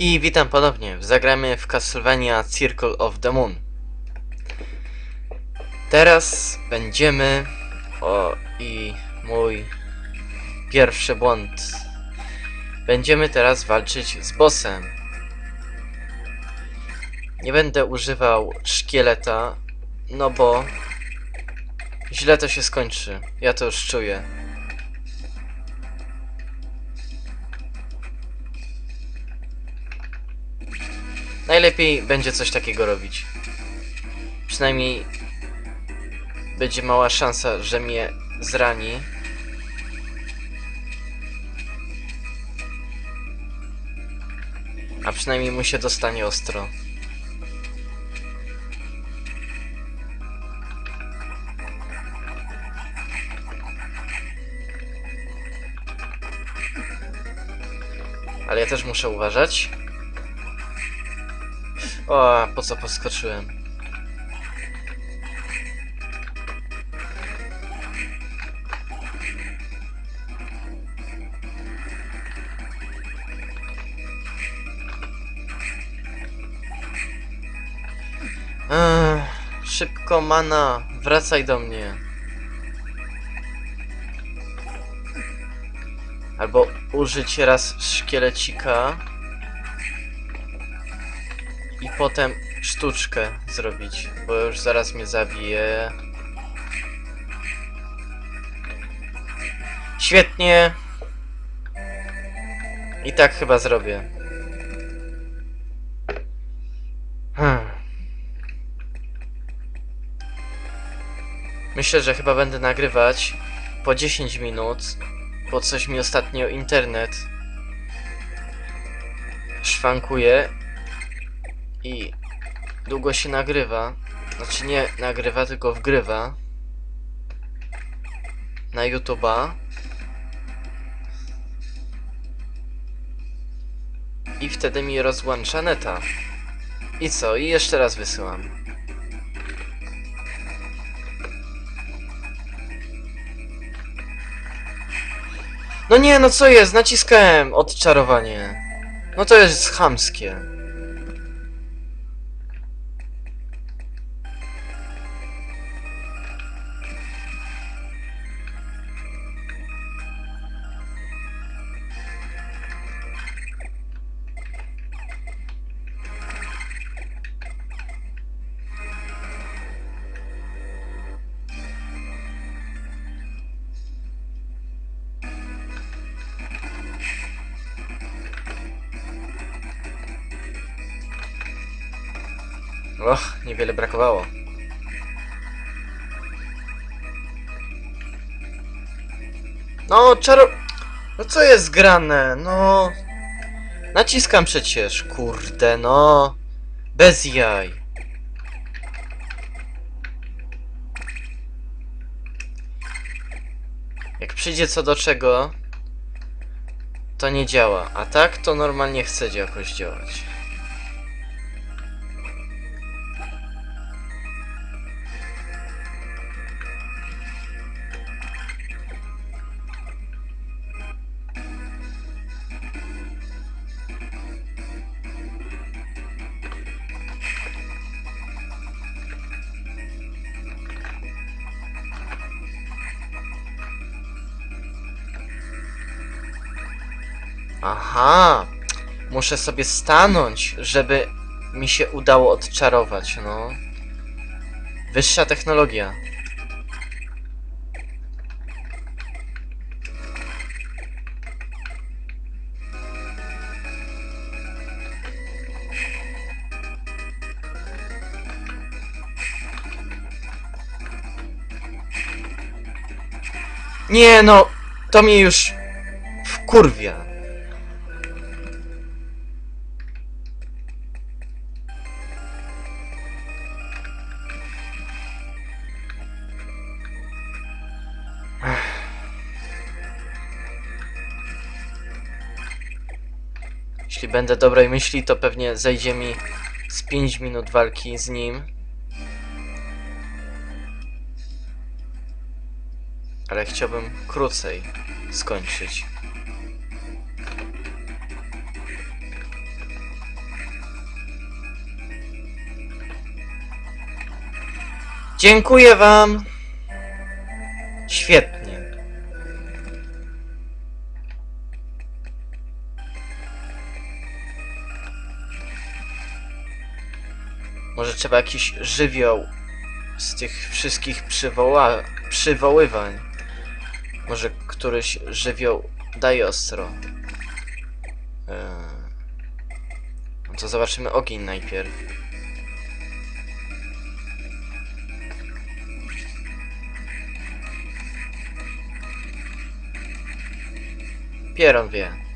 I witam ponownie. Zagramy w Castlevania Circle of the Moon. Teraz będziemy... O, i mój pierwszy błąd. Będziemy teraz walczyć z bossem. Nie będę używał szkieleta, no bo źle to się skończy. Ja to już czuję. Najlepiej będzie coś takiego robić. Przynajmniej będzie mała szansa, że mnie zrani. A przynajmniej mu się dostanie ostro. Ale ja też muszę uważać. O, po co poskoczyłem? Ech, szybko, mana, wracaj do mnie. Albo użyć raz szkielecika potem sztuczkę zrobić, bo już zaraz mnie zabije. Świetnie. I tak chyba zrobię. Hmm. Myślę, że chyba będę nagrywać po 10 minut, bo coś mi ostatnio internet szwankuje i długo się nagrywa. Znaczy nie nagrywa, tylko wgrywa na YouTube'a. I wtedy mi rozłącza neta. I co? I jeszcze raz wysyłam. No nie, no co jest? Naciskałem odczarowanie. No to jest chamskie. Och, niewiele brakowało. No, czaro... No co jest grane? No... Naciskam przecież, kurde, no... Bez jaj. Jak przyjdzie co do czego, to nie działa, a tak to normalnie chce jakoś działać. Aha, muszę sobie stanąć, żeby mi się udało odczarować, no. Wyższa technologia. Nie no, to mnie już wkurwia. Jeśli będę dobrej myśli, to pewnie zejdzie mi z 5 minut walki z nim. Ale chciałbym krócej skończyć. Dziękuję wam! Świetnie. Trzeba jakiś żywioł z tych wszystkich przywoła przywoływań. Może któryś żywioł daje ostro. Eee... To zobaczymy ogień najpierw. Pieron wie.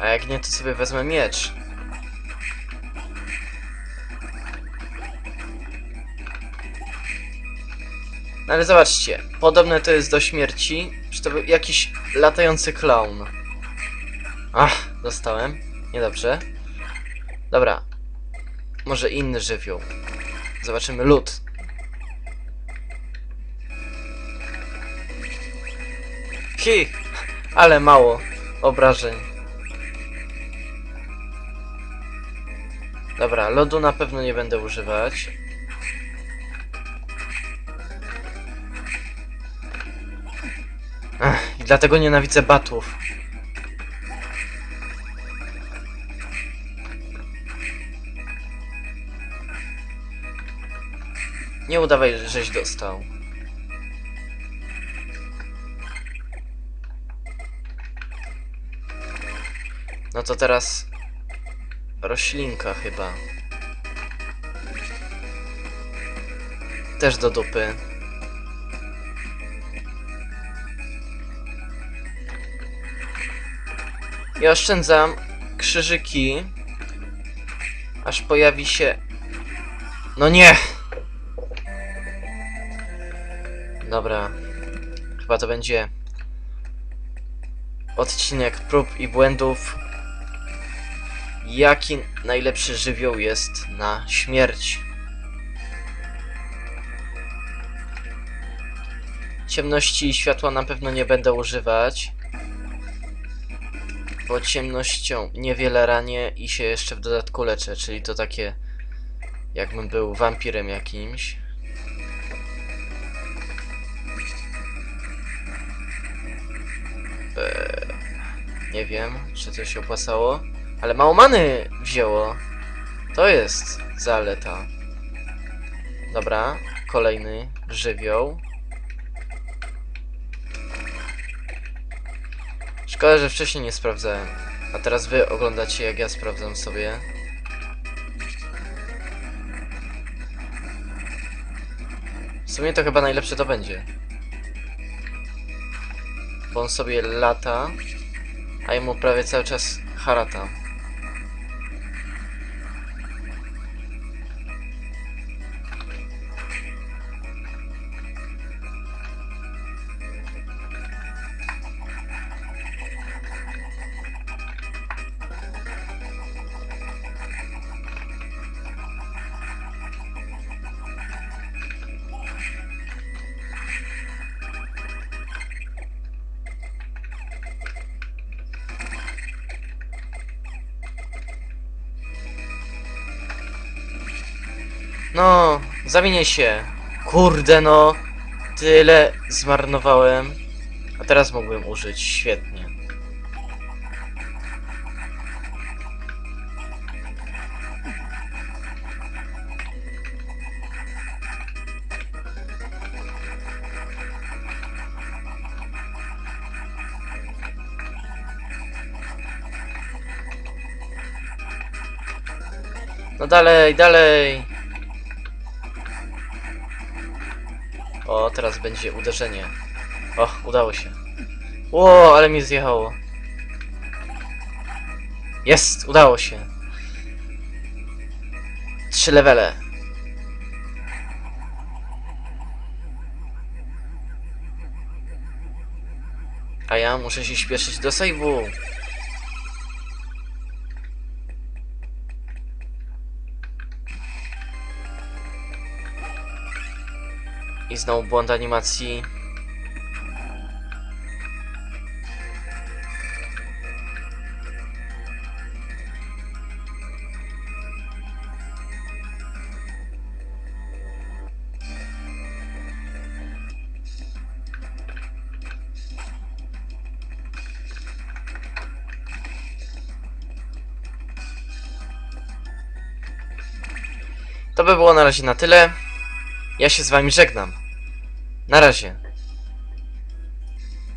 A jak nie, to sobie wezmę miecz. No ale zobaczcie, podobne to jest do śmierci, czy to był jakiś latający clown. Ach, dostałem. Niedobrze. Dobra. Może inny żywioł. Zobaczymy lód. Hi! Ale mało obrażeń. Dobra, lodu na pewno nie będę używać. Ech, I dlatego nienawidzę batów. Nie udawaj, żeś dostał. No to teraz roślinka chyba. Też do dupy. I oszczędzam krzyżyki, aż pojawi się... No nie! Dobra. Chyba to będzie odcinek prób i błędów. Jaki najlepszy żywioł jest na śmierć? Ciemności i światła na pewno nie będę używać. Bo ciemnością niewiele ranię i się jeszcze w dodatku leczę, czyli to takie jakbym był wampirem jakimś. Eee, nie wiem, czy to się opłacało, ale mało many wzięło. To jest zaleta. Dobra, kolejny żywioł. Szkoda, że wcześniej nie sprawdzałem. A teraz wy oglądacie jak ja sprawdzam sobie. W sumie to chyba najlepsze to będzie. Bo on sobie lata, a jemu prawie cały czas harata. No, zamienię się. Kurde no. Tyle zmarnowałem. A teraz mógłbym użyć. Świetnie. No dalej, dalej. Teraz będzie uderzenie. O, udało się. Ło, ale mi zjechało. Jest, udało się. Trzy levele. A ja muszę się śpieszyć do save'u. I znowu błąd animacji. To by było na razie na tyle. Ja się z wami żegnam. Na razie.